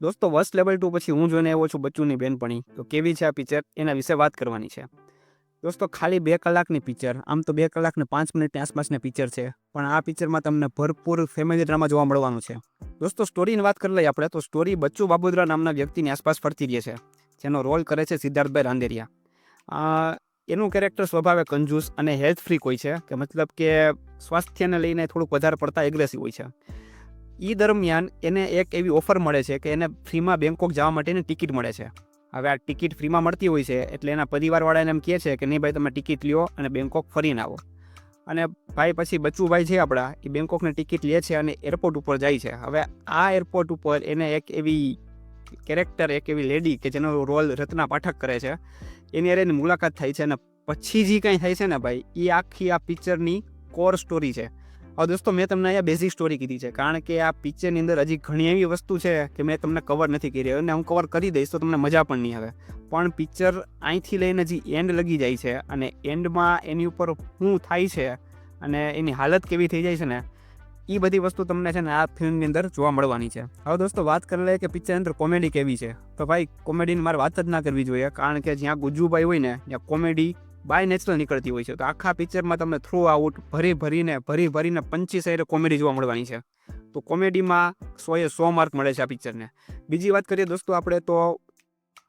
દોસ્તો worst level two પછી હું જોઈને આવ્યો છું બચ્ચુની બેનપણી. તો કેવી છે આ પિક્ચર એના વિશે વાત કરવાની છે. દોસ્તો, ખાલી બે કલાકની પિક્ચર આમ તો બે કલાક ને પાંચ મિનિટની આસપાસની પિક્ચર છે. પણ આ પિક્ચરમાં તમને ભરપૂર ફેમિલી ડ્રામા જોવા મળવાનું છે. દોસ્તો સ્ટોરીની વાત કરી લઈએ આપણે, તો સ્ટોરી બચ્ચુ બાબુદ્રા નામના વ્યક્તિની આસપાસ ફરતી રહે છે. જેનો રોલ કરે છે સિદ્ધાર્થભાઈ રાંદેરિયા. એનું કેરેક્ટર સ્વભાવે કંજૂસ અને હેલ્થ ફ્રીક હોય છે, કે મતલબ કે સ્વાસ્થ્યને લઈને થોડુંક વધારે પડતા એગ્રેસિવ હોય છે. એ દરમિયાન એને એક એવી ઓફર મળે છે કે એને ફ્રીમાં બેંકોક જવા માટેની ટિકિટ મળે છે. હવે આ ટિકિટ ફ્રીમાં મળતી હોય છે એટલે એના પરિવારવાળા એમ કહે છે કે નહીં ભાઈ તમે ટિકિટ લ્યો અને બેંકોક ફરીને આવો. અને ભાઈ પછી બચ્ચુભાઈ છે આપણા, એ બેંકોકની ટિકિટ લે છે અને એરપોર્ટ ઉપર જાય છે. હવે આ એરપોર્ટ ઉપર એને એક એવી કેરેક્ટર એક એવી લેડી કે જેનો રોલ રત્ના પાઠક કરે છે, એની અરે મુલાકાત થાય છે અને પછી જે કંઈ થાય છે ને ભાઈ એ આખી આ પિક્ચરની કોર સ્ટોરી છે. હવે દોસ્તો, મેં તમને અહીંયા બેઝિક સ્ટોરી કીધી છે. કારણ કે આ પિક્ચરની અંદર હજી ઘણી એવી વસ્તુ છે કે મેં તમને કવર નથી કરી અને હું કવર કરી દઈશ તો તમને મજા પણ નહીં આવે. પણ પિક્ચર અહીંથી લઈને જે એન્ડ લગી જાય છે. અને એન્ડમાં એની ઉપર શું થાય છે અને એની હાલત કેવી થઈ જાય છે ને, એ બધી વસ્તુ તમને છે ને આ ફિલ્મની અંદર જોવા મળવાની છે. હવે દોસ્તો, વાત કરી લઈએ કે પિક્ચરની અંદર કોમેડી કેવી છે. તો ભાઈ કોમેડીની મારે વાત જ ના કરવી જોઈએ. કારણ કે જ્યાં ગુજુભાઈ હોય ને, ત્યાં કોમેડી બાય નેચરલ નીકળતી હોય છે. તો આખા પિક્ચરમાં તમને થ્રુ આઉટ ભરી ભરીને ભરી ભરીને પંચી સાઈડ કોમેડી જોવા મળવાની છે. તો કોમેડીમાં સોએ સો માર્ક મળે છે આ પિક્ચરને બીજી વાત કરીએ દોસ્તો આપણે તો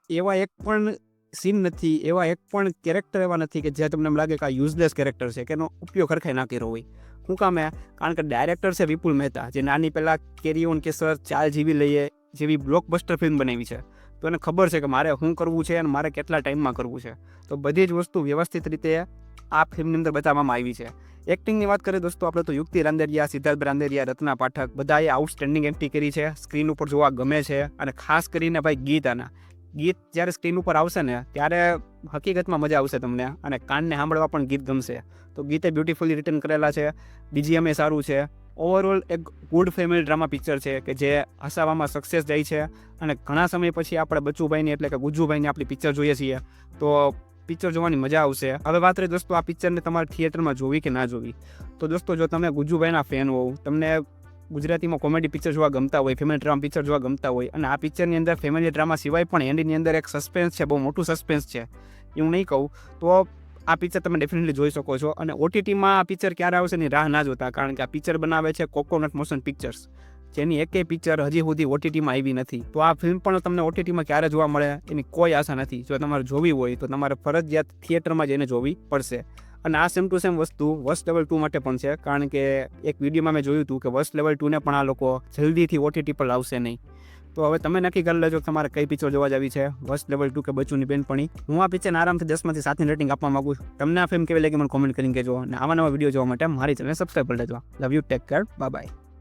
એવા એક પણ સીન નથી, એવા એક પણ કેરેક્ટર એવા નથી કે જે તમને એમ લાગે કે આ યુઝલેસ કેરેક્ટર છે, કે એનો ઉપયોગ હરખાઈ ના કર્યો હોય. શું કામે કારણ કે ડાયરેક્ટર છે વિપુલ મહેતા, જે નાની પહેલાં કેરી ઓન કેસર ચાલ જીવી લઈએ જેવી બ્લોકબસ્ટર ફિલ્મ બનાવી છે. તો એને ખબર છે કે મારે શું કરવું છે અને મારે કેટલા ટાઈમમાં કરવું છે. તો બધી જ વસ્તુ વ્યવસ્થિત રીતે આ ફિલ્મની અંદર બતાવવામાં આવી છે. એક્ટિંગની વાત કરીએ દોસ્તો, આપણે તો યુક્તિ રાંદેરિયા, સિદ્ધાર્થ રાંદેરિયા, રત્ના પાઠક બધાએ આઉટસ્ટેન્ડિંગ એક્ટિંગ કરી છે. સ્ક્રીન ઉપર જોવા ગમે છે અને ખાસ કરીને ભાઈ ગીત આના ગીત જ્યારે સ્ક્રીન ઉપર આવશે ને, ત્યારે હકીકતમાં મજા આવશે તમને અને કાનને સાંભળવા પણ ગીત ગમશે. તો ગીતે બ્યુટીફુલી રિટર્ન કરેલા છે. બીજી અમે સારું છે. ઓવરઓલ એક ગુડ ફેમિલી ડ્રામા પિક્ચર છે કે જે હસાવામાં સક્સેસ જાય છે અને ઘણા સમય પછી આપણે બચ્ચુભાઈની એટલે કે ગુજુભાઈની આપણી પિક્ચર જોઈએ છીએ. તો પિક્ચર જોવાની મજા આવશે. હવે વાત રહી દોસ્તો આ પિક્ચરને તમારે થિયેટરમાં જોવી કે ના જોવી? તો દોસ્તો જો તમે ગુજુભાઈના ફેન હોવ, તમને ગુજરાતીમાં કોમેડી પિક્ચર જોવા ગમતા હોય ફેમિલી ડ્રામા પિક્ચર જોવા ગમતા હોય અને આ પિક્ચરની અંદર ફેમિલી ડ્રામા સિવાય પણ એન્ડની અંદર એક સસ્પેન્સ છે, બહુ મોટું સસ્પેન્સ છે. એ હું નહીં કહું. તો આ પિક્ચર તમે ડેફિનેટલી જોઈ શકો છો. અને ઓટીટીમાં આ પિક્ચર ક્યારે આવશે એની રાહ ના જોતા, કારણ કે આ પિક્ચર બનાવે છે કોકોનટ મોશન પિક્ચર્સ જેની એકેય પિક્ચર હજી સુધી ઓટીટીમાં આવી નથી. તો આ ફિલ્મ પણ તમને ઓટીટીમાં ક્યારે જોવા મળે, એની કોઈ આશા નથી. જો તમારે જોવી હોય, તો તમારે ફરજિયાત થિયેટરમાં જઈને જોવી પડશે. અને આ સેમ ટુ સેમ વસ્તુ વસ્ટ લેવલ ટુ માટે પણ છે, કારણ કે એક વિડીયોમાં મેં જોયું હતું કે વસ્ટ લેવલ ટુને પણ આ લોકો જલ્દીથી ઓટીટી પર લાવશે નહીં. તો હવે તમે નક્કી કરી લેજો તમારે કઈ પિક્ચર જોવા જવી છે. વસ્ટ લેવલ ટુ કે બચુની બેનપણી. હું આ પિક્ચરને આરામથી દસમાંથી સાતની રેટિંગ આપવા માંગુ છું. તમને આ ફિલ્મ કેવી લાગી મને કોમેન્ટ કરીને કહેજો. અને આવા નવા વીડિયો જોવા માટે મારી ચેનલ સબસ્ક્રાઈબ કરી લેજો. Love you take care bye